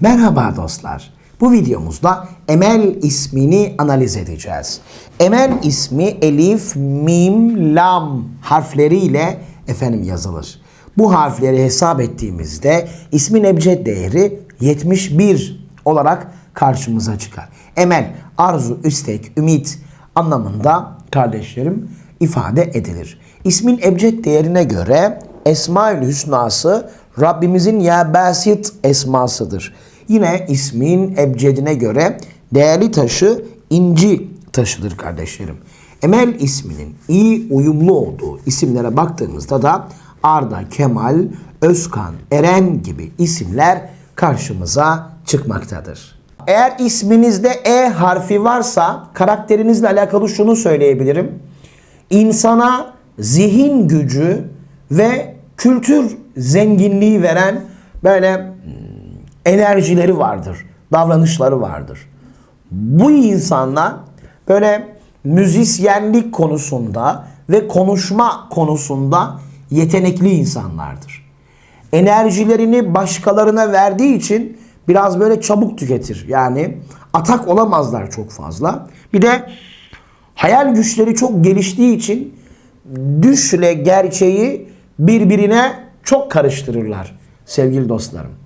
Merhaba dostlar. Bu videomuzda Emel ismini analiz edeceğiz. Emel ismi elif, mim, lam harfleriyle efendim yazılır. Bu harfleri hesap ettiğimizde ismin ebced değeri 71 olarak karşımıza çıkar. Emel, arzu, istek, ümit anlamında kardeşlerim ifade edilir. İsmin ebced değerine göre Esmaül Hüsnası Rabbimizin ya basit esmasıdır. Yine ismin ebcedine göre değerli taşı inci taşıdır kardeşlerim. Emel isminin iyi uyumlu olduğu isimlere baktığımızda da Arda, Kemal, Özkan, Eren gibi isimler karşımıza çıkmaktadır. Eğer isminizde E harfi varsa karakterinizle alakalı şunu söyleyebilirim. İnsana zihin gücü ve kültür zenginliği veren böyle enerjileri vardır, davranışları vardır. Bu insanlar böyle müzisyenlik konusunda ve konuşma konusunda yetenekli insanlardır. Enerjilerini başkalarına verdiği için biraz böyle çabuk tüketir. Yani atak olamazlar çok fazla. Bir de hayal güçleri çok geliştiği için düşle gerçeği birbirine çok karıştırırlar sevgili dostlarım.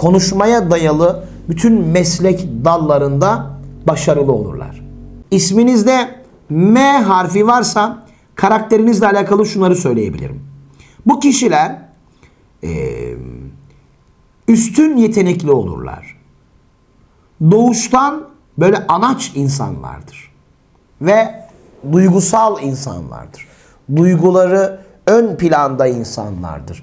konuşmaya dayalı bütün meslek dallarında başarılı olurlar. İsminizde M harfi varsa karakterinizle alakalı şunları söyleyebilirim. Bu kişiler eee, üstün yetenekli olurlar. Doğuştan böyle anaç insanlardır. Ve duygusal insanlardır. Duyguları ön planda insanlardır.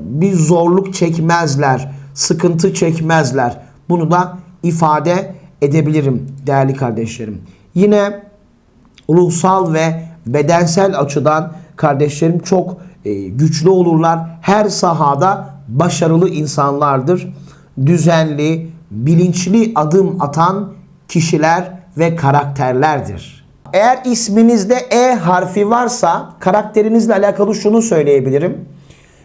bir zorluk çekmezler, sıkıntı çekmezler. Bunu da ifade edebilirim değerli kardeşlerim. Yine ruhsal ve bedensel açıdan kardeşlerim çok e, güçlü olurlar. Her sahada başarılı insanlardır. Düzenli, bilinçli adım atan kişiler ve karakterlerdir. Eğer isminizde E harfi varsa karakterinizle alakalı şunu söyleyebilirim.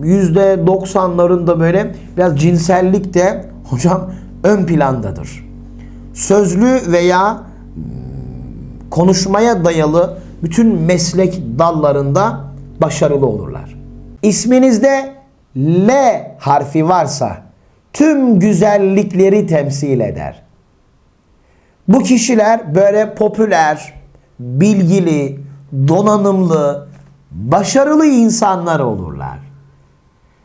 %90'larında böyle biraz cinsellik de hocam ön plandadır. Sözlü veya mm, konuşmaya dayalı bütün meslek dallarında başarılı olurlar. İsminizde L harfi varsa tüm güzellikleri temsil eder. Bu kişiler böyle popüler, bilgili, donanımlı, başarılı insanlar olurlar.